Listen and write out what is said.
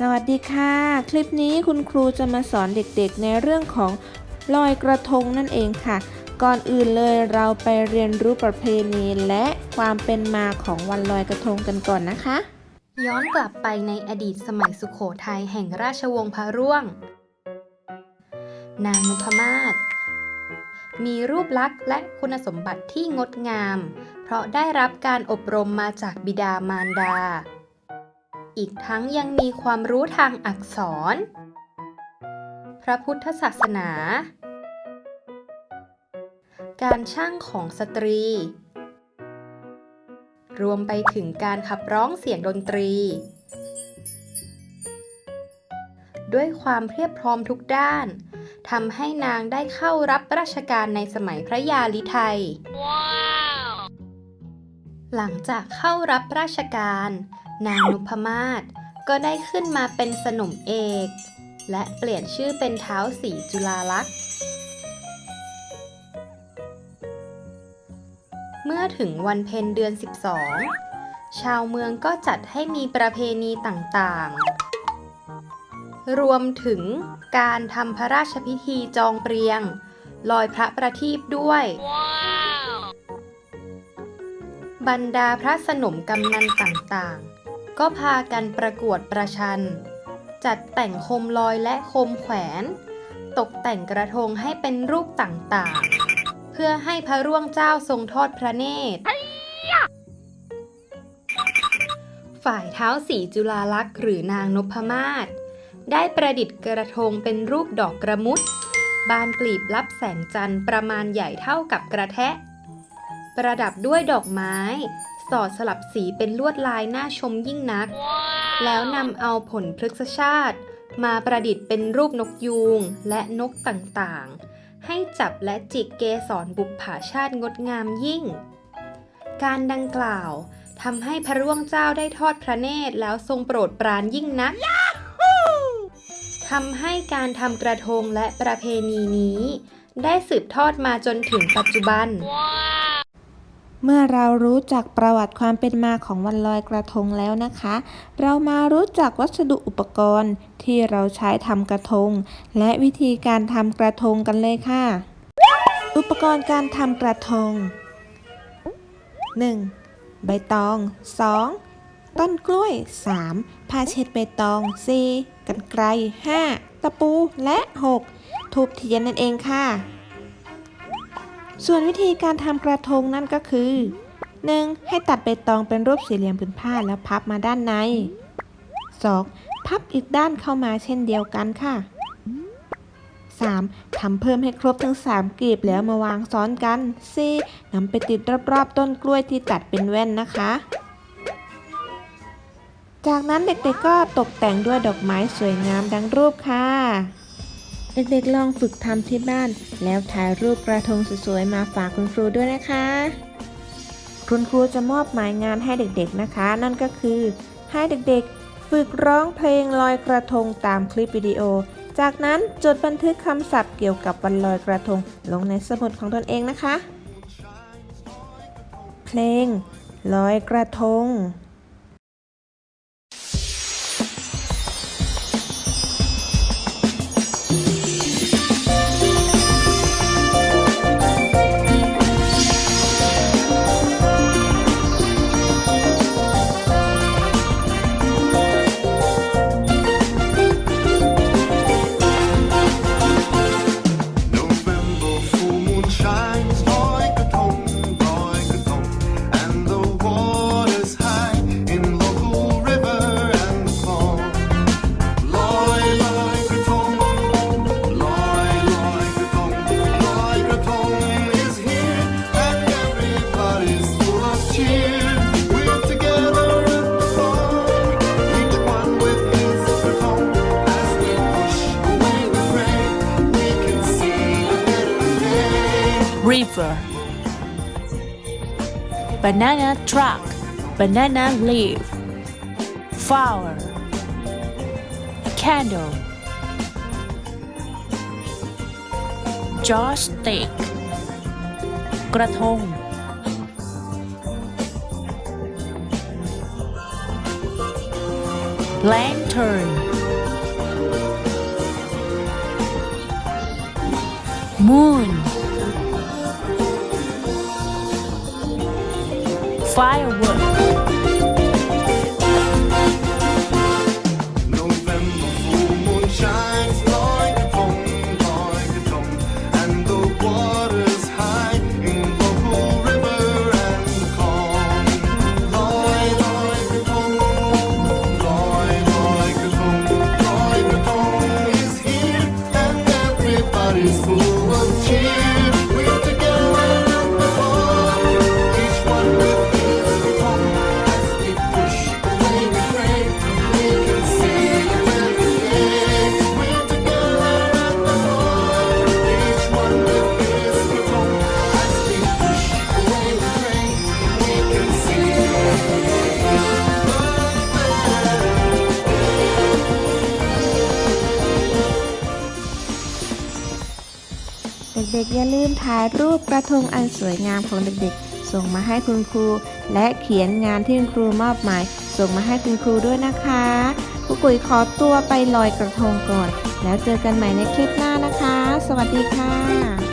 สวัสดีค่ะ คลิปนี้คุณครูจะมาสอนเด็กๆในเรื่องของลอยกระทงนั่นเองค่ะ ก่อนอื่นเลยเราไปเรียนรู้ประเพณีและความเป็นมาของวันลอยกระทงกันก่อนนะคะ ย้อนกลับไปในอดีตสมัยสุขโขทัยแห่งราชวงศ์พระร่วง นางนพมาศมีรูปลักษณ์และคุณสมบัติที่งดงาม เพราะได้รับการอบรมมาจากบิดามารดา อีกทั้งยังมีความรู้ทางอักษร พระพุทธศาสนา การช่างของสตรี รวมไปถึงการขับร้องเสียงดนตรี ด้วยความเพียบพร้อมทุกด้านทำให้นางได้เข้ารับราชการในสมัยพระยาลิไทยหลังจากเข้ารับราชการ นางนุพมาศก็ได้ขึ้นมาเป็นสนมเอก และเปลี่ยนชื่อเป็นเท้าวสีจุฬาลักษณ์เมื่อถึงวันเพ็ญเดือน 12 ชาวเมืองก็จัดให้มีประเพณีต่างๆ รวมถึงการทำพระราชพิธีจองเปรียง ลอยพระประทีปด้วยบรรดาพระสนมกำนันต่างๆ ก็พากันประกวดประชัน จัดแต่งโคมลอยและโคมแขวน ตกแต่งกระทงให้เป็นรูปต่างๆ เพื่อให้พระร่วงเจ้าทรงทอดพระเนตร ฝ่ายเท้าสีจุฬาลักษ์หรือนางนพมาศได้ประดิษฐ์กระทงเป็นรูปดอกกระมุด บานกลีบรับแสงจันทร์ประมาณใหญ่เท่ากับกระแทะ ประดับด้วยดอกไม้ สอดสลับสีเป็นลวดลายน่าชมยิ่งนัก แล้วนำเอาผลพฤกษชาติ มาประดิษฐ์เป็นรูปนกยูงและนกต่างๆ ให้จับและจิกเกสรบุปผาชาติงดงามยิ่ง การดังกล่าวทำให้พระร่วงเจ้าได้ทอดพระเนตรแล้วทรงโปรดปรานยิ่งนักทำให้การทำกระทงและประเพณีนี้ ได้สืบทอดมาจนถึงปัจจุบัน เมื่อเรารู้จักประวัติความเป็นมาของวันลอยกระทงแล้วนะคะ เรามารู้จักวัสดุอุปกรณ์ที่เราใช้ทำกระทง และวิธีการทำกระทงกันเลยค่ะ อุปกรณ์การทำกระทง 1. ใบตอง 2. ต้นกล้วย 3. ผ้าเช็ดใบตอง 4. กันไกร 5. ตะปูและ 6. ทูบเทียนนั่นเองค่ะ ส่วนวิธีการทำกระทงนั่นก็คือ 1. ให้ตัดใบตองเป็นรูปสี่เหลี่ยมผืนผ้าแล้วพับมาด้านใน 2. พับอีกด้านเข้ามาเช่นเดียวกันค่ะ 3. ทำเพิ่มให้ครบทั้ง3กลีบแล้วมาวางซ้อนกัน 4. นำไปติดรอบๆต้นกล้วยที่ตัดเป็นแว่นนะคะ จากนั้นเด็กๆก็ตกแต่งด้วยดอกไม้สวยงามดังรูปค่ะ เด็กๆลองฝึกทำที่บ้าน แล้วถ่ายรูปกระทงสวยๆมาฝากคุณครูด้วยนะคะ คุณครูจะมอบหมายงานให้เด็กๆนะคะ นั่นก็คือ ให้เด็กๆ ฝึกร้องเพลงลอยกระทงตามคลิปวิดีโอ จากนั้นจดบันทึกคำศัพท์เกี่ยวกับวันลอยกระทง ลงในสมุดของตนเองนะคะ เพลงลอยกระทง river banana truck banana leaf flower candle joystick กระทง lantern moon Sly or Wood? ด็กๆ อย่าลืมถ่ายรูปกระทงอันสวยงามของเด็กๆ ส่งมาให้คุณครู และเขียนงานที่คุณครูมอบหมาย ส่งมาให้คุณครูด้วยนะคะครูกุยขอตัวไปลอยกระทงก่อน แล้วเจอกันใหม่ในคลิปหน้านะคะ สวัสดีค่ะ